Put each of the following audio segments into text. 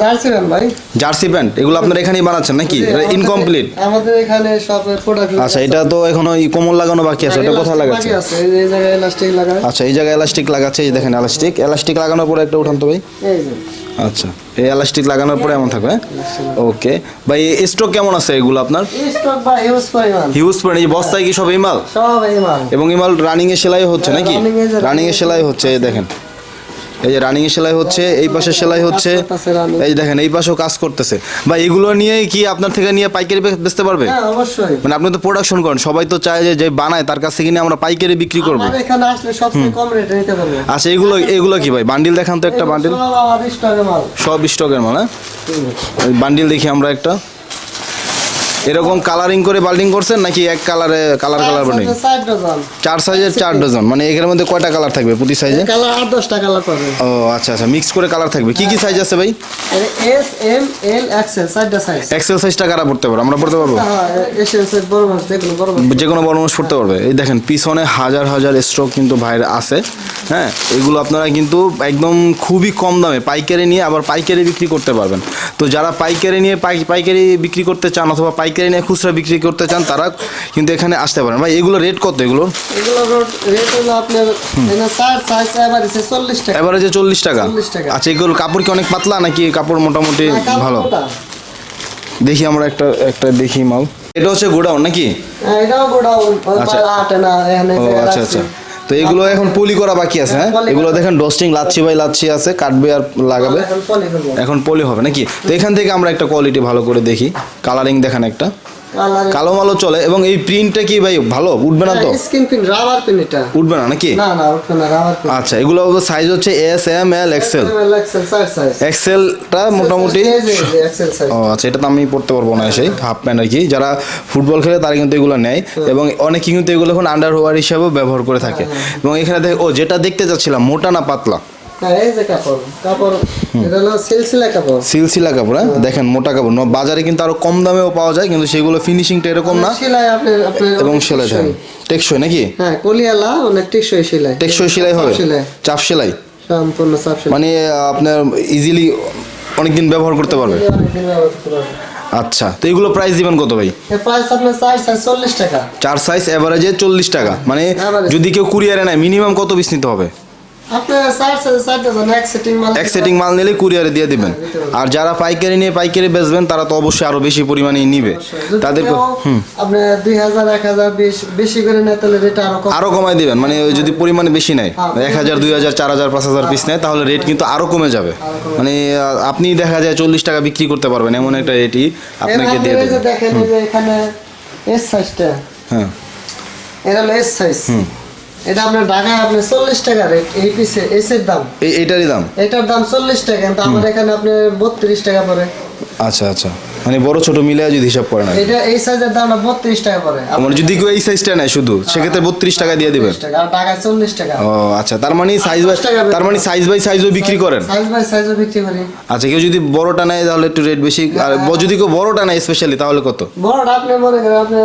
Jersey ভাই। Jersey pant এগুলো আপনারা এখানেই বানাচ্ছেন নাকি? আমাদের- ইনকমপ্লিট আমাদের এখানে সব প্রোডাক্ট আচ্ছা এটা তো এখনও এই কোমল লাগানো বাকি আছে এটা কোথায় লাগাচ্ছে? এই জায়গায় ইলাস্টিক লাগায় আচ্ছা এই জায়গায় এলাস্টিক লাগাচ্ছে এই দেখেন এলাস্টিক এলাস্টিক লাগানোর পরে একটা উঠান তো ভাই? আচ্ছা এই এলাস্টিক লাগানোর পরে এমন থাকবে ওকে ভাই স্টক কেমন আছে এগুলো আপনার? স্টক বা হিউজ পরিমাণ। হিউজ পরিমাণ এই বস্তায় কি সব এই মাল সব এই মাল এবং এই মাল রানিং এ সেলাই হচ্ছে নাকি? running রানিং এ সেলাই হচ্ছে এই দেখেন। এই যে রানিং সেলাই হচ্ছে এই পাশে সেলাই হচ্ছে। এই দেখেন এই পাশেও কাজ করতেছে। বা এগুলো নিয়ে কি আপনার থেকে নিয়ে পাইকারি বেচতে পারবে? হ্যাঁ অবশ্যই। মানে আপনি তো প্রোডাকশন করেন সবাই তো চায় যে যে বানায় তার কাছ থেকে নিয়ে আমরা পাইকারি বিক্রি করব। এখানে আসলে সবচেয়ে কম রেটে নিতে পারবে। আচ্ছা এগুলো এগুলো কি ভাই? বান্ডিল দেখান তো একটা বান্ডিল সব আমার স্টকে মাল। সব স্টকের মানে বান্ডিল দেখি আমরা একটা। এরকম কালারিং করে বাল্ডিং করছেন নাকি এক কালারে কালার কালার বান্ডিং চার সাইজের চার ডজন মানে এর মধ্যে কয়টা কালার থাকবে প্রতি সাইজে কালার আট দশটা কালার পাবে। ও আচ্ছা আচ্ছা মিক্স করে কালার থাকবে। কি কি সাইজ আছে ভাই? এস এম এল এক্সেল চারটা সাইজ এক্সেল সাইজটা কারা পড়তে পারব আমরা পড়তে পারব? হ্যাঁ মাছ যে কোনো বড় মানুষ। পড়তে পারবে। এই দেখেন পিছনে হাজার হাজার স্ট্রোক কিন্তু ভাইয়ের আছে। হ্যাঁ এগুলো আপনারা কিন্তু একদম খুবই কম দামে পাইকারি নিয়ে আবার পাইকারি বিক্রি করতে পারবেন। তো যারা পাইকারি নিয়ে পাই- পাইকারি বিক্রি করতে চান অথবা পাইকারি নিয়ে খুচরা বিক্রি করতে চান তারা কিন্তু এখানে আসতে পারেন। ভাই এগুলো রেট কত এগুলো? এসে চল্লিশ টাকা। এবারে যে চল্লিশ টাকা? 40 টাকা। আচ্ছা এগুলো কাপড় কি অনেক পাতলা নাকি কাপড় মোটামুটি ভালো? দেখি আমরা একটা একটা দেখি মাল। এটা হচ্ছে গোডাউন নাকি? হ্যাঁ, এটাও গোডাউন আচ্ছা। আচ্ছা আচ্ছা। তো এগুলো এখন পলি করা বাকি আছে হ্যাঁ? এগুলো দেখেন ডস্টিং লাচ্ছি বাই লাচ্ছি আছে কাটবে আর লাগাবে। এখন পলি হবে নাকি? তো এখান থেকে আমরা একটা কোয়ালিটি ভালো করে দেখি। কালারিং দেখেন একটা। কালো মালো চলে এবং এই প্রিন্টটা কি ভাই ভালো? উঠবে না তো? স্কিন পিন রাবার পিন এটা। উঠবে না নাকি? না না উঠবে না রাবার পিন আচ্ছা এগুলো সাইজ হচ্ছে S M L XL XL size এক্সেলটা মোটামুটি এক্সেল সাইজ ও আচ্ছা এটা তো আমি পড়তে পারব না সেই হাফ প্যান্ট আর কি। যারা ফুটবল খেলে তারা কিন্তু এগুলো নেয় এবং অনেকে কিন্তু এগুলো এখন আন্ডার ওয়ার হিসাবেও ব্যবহার করে থাকে। এবং এখানে দেখ ও যেটা দেখতে চাচ্ছিলাম মোটা না পাতলা? হ্যাঁ সিলসিলা কাপড়। হ্যাঁ? দেখেন মোটা কাপড়। বাজারে কিন্তু আরও কম দামেও পাওয়া যায় কিন্তু সেগুলো ফিনিশিংটা এরকম না। আপনার এবং সেলাই টেকসই। টেকসই নাকি? হ্যাঁ কলিয়ালা অনেক টেকসই সেলাই। টেকসই সেলাই হবে? চাপ সেলাই। সম্পূর্ণ চাপ সেলাই। মানে আপনার ইজিলি অনেকদিন ব্যবহার করতে পারবে? ব্যবহার করতে পারবে। আচ্ছা তো এগুলো প্রাইস দিবেন কত ভাই? প্রাইস আপনার চার সাইজ চল্লিশ টাকা। চার সাইজ এভারেজে চল্লিশ টাকা। মানে যদি কেউ কুরিয়ারে নেয় মিনিমাম কত পিস নিতে হবে? এক সেটিং মাল এক সেটিং মাল নিলে কুরিয়ারে দিয়ে দিবেন। আর যারা পাইকারি নিয়ে পাইকারি বেচবেন তারা তো অবশ্যই আরও বেশি পরিমাণে নিবে। তাদের আপনি দুই হাজার এক হাজার বেশি করে নেয় তাহলে রেট আরও কম। আরও কমাই দিবেন। মানে যদি পরিমাণে বেশি নেয় হ্যাঁ। এক হাজার দুই হাজার চার হাজার পাঁচ হাজার পিস নেয় তাহলে রেট কিন্তু আরও কমে যাবে। মানে আপনি দেখা যায় চল্লিশ টাকা বিক্রি করতে পারবেন এমন একটা রেটই আপনাকে দিয়ে এই দেখেন এখানে এস সাইজটা হ্যাঁ। এটা হলো এস সাইজ এটা আপনার ঢাকায় আপনি চল্লিশ টাকা রেট এই পিসে এসের দাম। এই এইটারই দাম? এটার দাম চল্লিশ টাকা কিন্তু আমার এখানে আপনি বত্রিশ টাকা পড়ে। আচ্ছা আচ্ছা। মানে বড় ছোট মিলে যদি হিসাব করেন এটা এই সাইজের দামটা বত্রিশ টাকা পড়ে। মানে যদি কেউ এই সাইজটা নেয় শুধু সেক্ষেত্রে বত্রিশ টাকা দিয়ে দিবেন। 30 টাকা আর ঢাকায় চল্লিশ টাকা। ও আচ্ছা তার মানে সাইজ বাই। তার মানে সাইজ বাই সাইজও বিক্রি করেন। সাইজ বাই সাইজও বিক্রি করি। আচ্ছা কেউ যদি বড়টা নেয় তাহলে একটু রেট বেশি। আর যদি কেউ বড়টা নেয় স্পেশালি তাহলে কত? বড়টা আপনি মনে করেন আপনি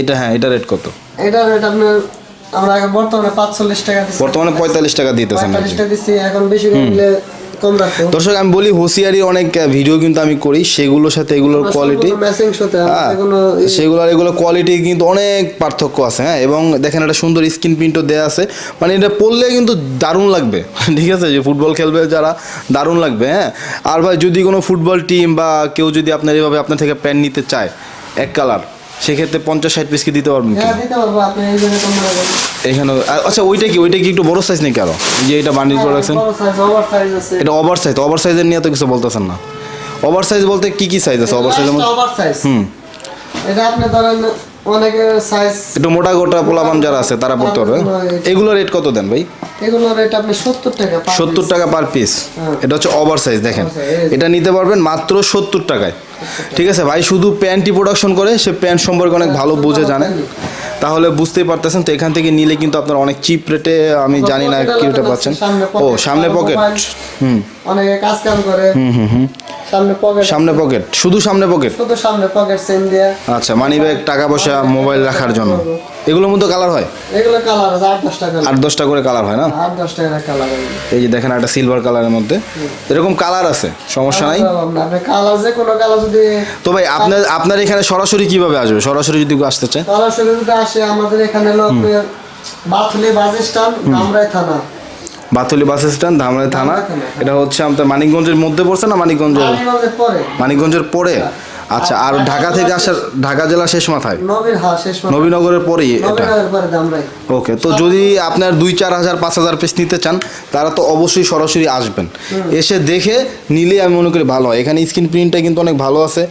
এটা হ্যাঁ এটা রেট কত? এটা রেট আপনার আমরা বর্তমানে পাঁচচল্লিশ টাকা দিচ্ছি বর্তমানে পঁয়তাল্লিশ টাকা দিতেছেন। দিচ্ছি এখন বেশি নিলে কম রাখব। দর্শক আমি বলি হুঁশিয়ারি অনেক ভিডিও কিন্তু আমি করি। সেগুলোর সাথে এগুলোর কোয়ালিটি সেগুলো আর এগুলো কোয়ালিটি কিন্তু অনেক পার্থক্য আছে হ্যাঁ। এবং দেখেন একটা সুন্দর স্কিন প্রিন্টও দেওয়া আছে। মানে এটা পরলে কিন্তু দারুণ লাগবে ঠিক আছে? যে ফুটবল খেলবে যারা দারুণ লাগবে হ্যাঁ। আর ভাই যদি কোনো ফুটবল টিম বা কেউ যদি আপনার এভাবে আপনার থেকে প্যান্ট নিতে চায় এক কালার সেক্ষেত্রে পঞ্চাশ ষাট পিস কি দিতে পারবেন হ্যাঁ এখানে আচ্ছা ওইটা কি ওইটা কি একটু বড় সাইজ নেই আরও? যে এটা বান্ডিল করে রাখছেন। সাইজ আছে। এটা ওভার সাইজ ওভার সাইজের নিয়ে তো কিছু বলতেছেন না। ওভার সাইজ বলতে কি কি সাইজ আছে? ওভার সাইজের মধ্যে ওভার সাইজ হুম। এটা আপনি ধরেন অনেকে সাইজ একটু মোটা গোটা পোলাপান যারা আছে তারা পড়তে পারবে। এগুলো রেট কত দেন ভাই? এগুলো রেট আপনি সত্তর টাকা সত্তর টাকা পার পিস হ্যাঁ। এটা হচ্ছে ওভার সাইজ দেখেন। এটা নিতে পারবেন মাত্র সত্তর টাকায়। ঠিক আছে ভাই শুধু প্যান্টই প্রোডাকশন করে সে প্যান্ট সম্পর্কে অনেক ভালো বুঝে জানে। তাহলে বুঝতেই পারতেছেন তো এখান থেকে নিলে কিন্তু আপনার অনেক চিপ রেটে আমি জানি না কি রেটে পাচ্ছেন। ও সামনে পকেট হুম। অনেকে কাজ কাম করে। সামনে পকেট সামনে পকেট শুধু সামনে পকেট শুধু সামনে পকেট সেন দেয়া। আচ্ছা মানি ব্যাগ টাকা পয়সা মোবাইল রাখার জন্য। এগুলোর মধ্যে কালার হয়? এগুলো কালার আছে আট দশ টাকা আট দশটা করে কালার হয় না? আট দশ টাকা কালার এই যে দেখেন একটা সিলভার কালারের মধ্যে। এরকম কালার আছে সমস্যা নাই? কালার যে কোনো কালার যদি তো ভাই আপনার আপনার এখানে সরাসরি কীভাবে আসবে? সরাসরি যদি আসতে চায়? সরাসরি যদি আসে আমাদের এখানে লোক বাথুলি বাস স্ট্যান্ড থানা। বাতুলি বাস স্ট্যান্ড ধামরাই থানা। এটা হচ্ছে আমাদের মানিকগঞ্জের মধ্যে পড়ছে না মানিকগঞ্জের? মানিকগঞ্জের পরে। আচ্ছা। আর ঢাকা থেকে আসার ঢাকা জেলা শেষ মাথায়। নবীনগরের পরেই এটা? ওকে তো যদি আপনার দুই চার হাজার পাঁচ হাজার পিস নিতে চান তারা তো অবশ্যই সরাসরি আসবেন। এসে দেখে নিলে আমি মনে করি ভালো হয়। এখানে স্ক্রিন প্রিন্টটা কিন্তু অনেক ভালো আছে।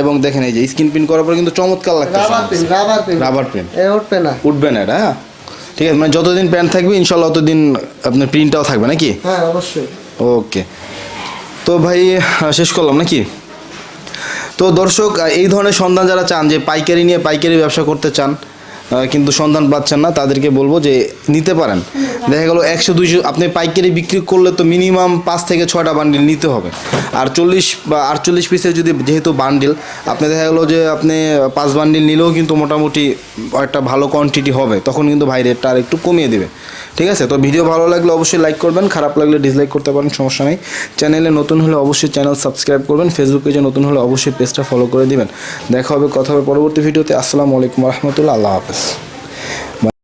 এবং দেখেন এই যে স্ক্রিন প্রিন্ট করার পর কিন্তু চমৎকার লাগতেছে। রাবার প্রিন্ট উঠবে না। উঠবে না এটা হ্যাঁ? ঠিক আছে মানে যতদিন প্যান্ট থাকবে ইনশাল্লাহ অতদিন আপনার প্রিন্টটাও থাকবে নাকি? হ্যাঁ অবশ্যই। ওকে। তো ভাই শেষ করলাম নাকি? তো দর্শক এই ধরনের সন্ধান যারা চান যে পাইকারি নিয়ে পাইকারি ব্যবসা করতে চান কিন্তু সন্ধান পাচ্ছেন না, তাদেরকে বলব যে নিতে পারেন। দেখা গেল একশো দুইশো আপনি পাইকারি বিক্রি করলে তো মিনিমাম পাঁচ থেকে ছয়টা বান্ডিল নিতে হবে। আর চল্লিশ বা আটচল্লিশ পিসের যদি যেহেতু বান্ডিল আপনি দেখা গেলো যে আপনি পাঁচ বান্ডিল নিলেও কিন্তু মোটামুটি একটা ভালো কোয়ান্টিটি হবে, তখন কিন্তু ভাই রেটটা আর একটু কমিয়ে দেবে। ঠিক আছে? তো ভিডিও ভালো লাগলে অবশ্যই লাইক করবেন, খারাপ লাগলে ডিসলাইক করতে পারেন, সমস্যা নেই। চ্যানেলে নতুন হলে অবশ্যই চ্যানেল সাবস্ক্রাইব করবেন ফেসবুক পেজে নতুন হলে অবশ্যই পেজটা ফলো করে দিবেন। দেখা হবে, কথা হবে পরবর্তী ভিডিওতে আসসালামু আলাইকুম রহমতুল্লাহ। আল্লাহ হাফেজ। Yes.